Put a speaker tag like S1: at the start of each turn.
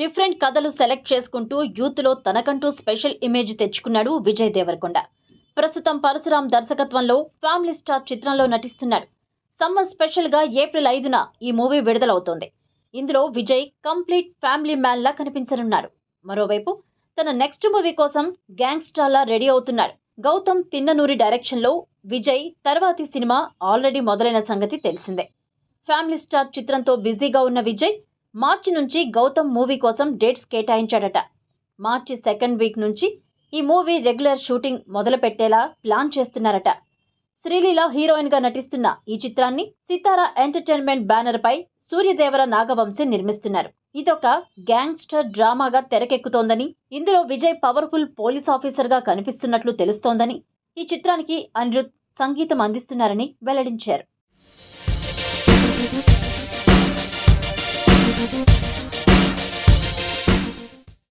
S1: Different కథలు select చేసుకుంటూ యూత్లో తనకంటూ స్పెషల్ ఇమేజ్ తెచ్చుకున్నాడు విజయ్ దేవరకొండ. ప్రస్తుతం పరశురాం దర్శకత్వంలో ఫ్యామిలీ స్టార్ చిత్రంలో నటిస్తున్నాడు. సమ్మర్ స్పెషల్గా ఏప్రిల్ ఐదున ఈ మూవీ విడుదలవుతోంది. ఇందులో విజయ్ కంప్లీట్ ఫ్యామిలీ మ్యాన్లా కనిపించనున్నాడు. మరోవైపు తన నెక్స్ట్ మూవీ కోసం గ్యాంగ్స్టార్లా రెడీ అవుతున్నాడు. గౌతమ్ తిన్ననూరి డైరెక్షన్లో విజయ్ తర్వాతి సినిమా ఆల్రెడీ మొదలైన సంగతి తెలిసిందే. ఫ్యామిలీ స్టార్ చిత్రంతో బిజీగా ఉన్న విజయ్ మార్చి నుంచి గౌతమ్ మూవీ కోసం డేట్స్ కేటాయించాడట. మార్చి సెకండ్ వీక్ నుంచి ఈ మూవీ రెగ్యులర్ షూటింగ్ మొదలుపెట్టేలా ప్లాన్ చేస్తున్నారట. శ్రీలీల హీరోయిన్గా నటిస్తున్న ఈ చిత్రాన్ని సితారా ఎంటర్టైన్మెంట్ బ్యానర్ పై సూర్యదేవర నాగవంశీ నిర్మిస్తున్నారు. ఇదొక గ్యాంగ్స్టర్ డ్రామాగా తెరకెక్కుతోందని ఇందులో విజయ్ పవర్ఫుల్ పోలీస్ ఆఫీసర్గా కనిపిస్తున్నట్లు తెలుస్తోందని ఈ చిత్రానికి అనిరుద్ సంగీతం అందిస్తున్నారని వెల్లడించారు.